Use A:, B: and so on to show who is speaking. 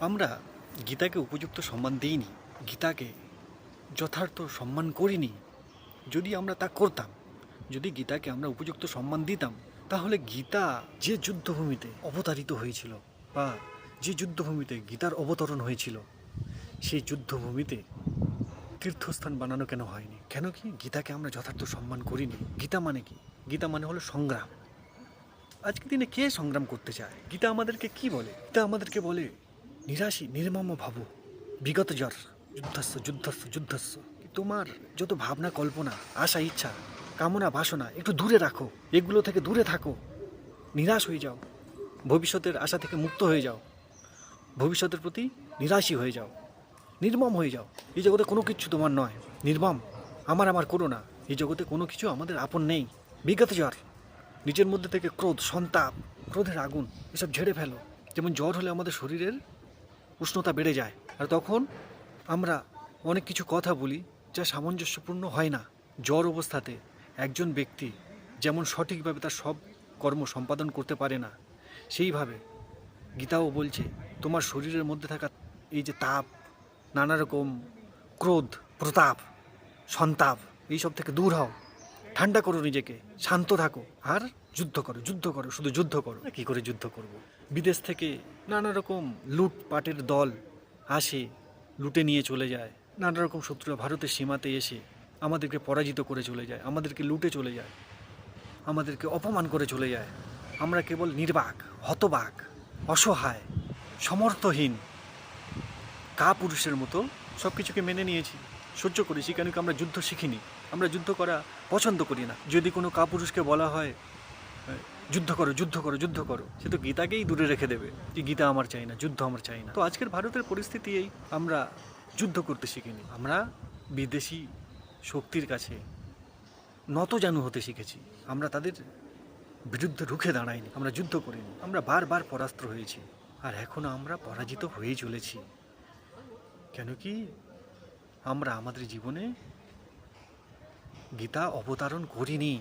A: আমরা গীতাকে উপযুক্ত সম্মান দিইনি, গীতাকে যথার্থ সম্মান করিনি। যদি আমরা তা করতাম, যদি গীতাকে আমরা উপযুক্ত সম্মান দিতাম, তাহলে গীতা যে যুদ্ধভূমিতে অবতারিত হয়েছিল বা যে যুদ্ধভূমিতে গীতার অবতরণ হয়েছিল, সেই যুদ্ধভূমিতে তীর্থস্থান বানানো কেন হয়নি? কেন কি? গীতাকে আমরা যথার্থ সম্মান করিনি। গীতা মানে কি? গীতা মানে হলো সংগ্রাম। আজকের দিনে কে সংগ্রাম করতে চায়? গীতা আমাদেরকে কি বলে? গীতা আমাদেরকে বলে নিরাশী, নির্মম ভাবো। বিগত জ্বর যুদ্ধস্ব যুদ্ধস্ব যুদ্ধস্ব তোমার যত ভাবনা, কল্পনা, আশা, ইচ্ছা, কামনা, বাসনা, একটু দূরে রাখো। এগুলো থেকে দূরে থাকো। নিরাশ হয়ে যাও। ভবিষ্যতের আশা থেকে মুক্ত হয়ে যাও। ভবিষ্যতের প্রতি নিরাশী হয়ে যাও। নির্মম হয়ে যাও। এই জগতে কোনো কিছু তোমার নয়। নির্মম। আমার আমার করো না। এই জগতে কোনো কিছু আমাদের আপন নেই। বিগত জ্বর। নিজের মধ্যে থেকে ক্রোধ, সন্তাপ, ক্রোধের আগুন, এসব ঝেড়ে ফেলো। যেমন জ্বর হলে আমাদের শরীরের উষ্ণতা বেড়ে যায়। আর তখন আমরা অনেক কিছু কথা বলি যা সামঞ্জস্যপূর্ণ হয় না। জ্বর অবস্থাতে একজন ব্যক্তি যেমন সঠিকভাবে তার সব কর্ম সম্পাদন করতে পারে না সেইভাবে গীতাও বলছে তোমার শরীরের মধ্যে থাকা এই যে তাপ নানা রকম ক্রোধ প্রতাপ সন্তাপ এইসব থেকে দূর হও। ঠান্ডা করো নিজেকে শান্ত থাকো আর যুদ্ধ করো যুদ্ধ করো শুধু যুদ্ধ করো। কি করে যুদ্ধ করব। বিদেশ থেকে নানা রকম লুটপাটের দল আসে, লুটে নিয়ে চলে যায়। নানা রকম শত্রুরা ভারতের সীমাতে এসে আমাদেরকে পরাজিত করে চলে যায়, আমাদেরকে লুটে চলে যায়, আমাদেরকে অপমান করে চলে যায়। আমরা কেবল নির্বাক, হতবাক, অসহায়, সমর্থহীন কা পুরুষের মতো সব কিছুকে মেনে নিয়েছি। সহ্য করেছি কেন কি আমরা যুদ্ধ শিখিনি। আমরা যুদ্ধ করা পছন্দ করি না। যদি কোনো কাপুরুষকে বলা হয় যুদ্ধ করো যুদ্ধ করো যুদ্ধ করো। সে তো গীতাকেই দূরে রেখে দেবে যে গীতা আমার চাই না, যুদ্ধ আমার চাই না। তো আজকের ভারতের পরিস্থিতি এই, আমরা যুদ্ধ করতে শিখিনি। আমরা বিদেশি শক্তির কাছে নত জানু হতে শিখেছি। আমরা তাদের বিরুদ্ধে রুখে দাঁড়াইনি, আমরা যুদ্ধ করিনি। আমরা বারবার পরাস্ত হয়েছি। আর এখনও আমরা পরাজিত হয়েই চলেছি। কেন কি? আমরা আমাদের জীবনে গীতা অবতারণ করিনি।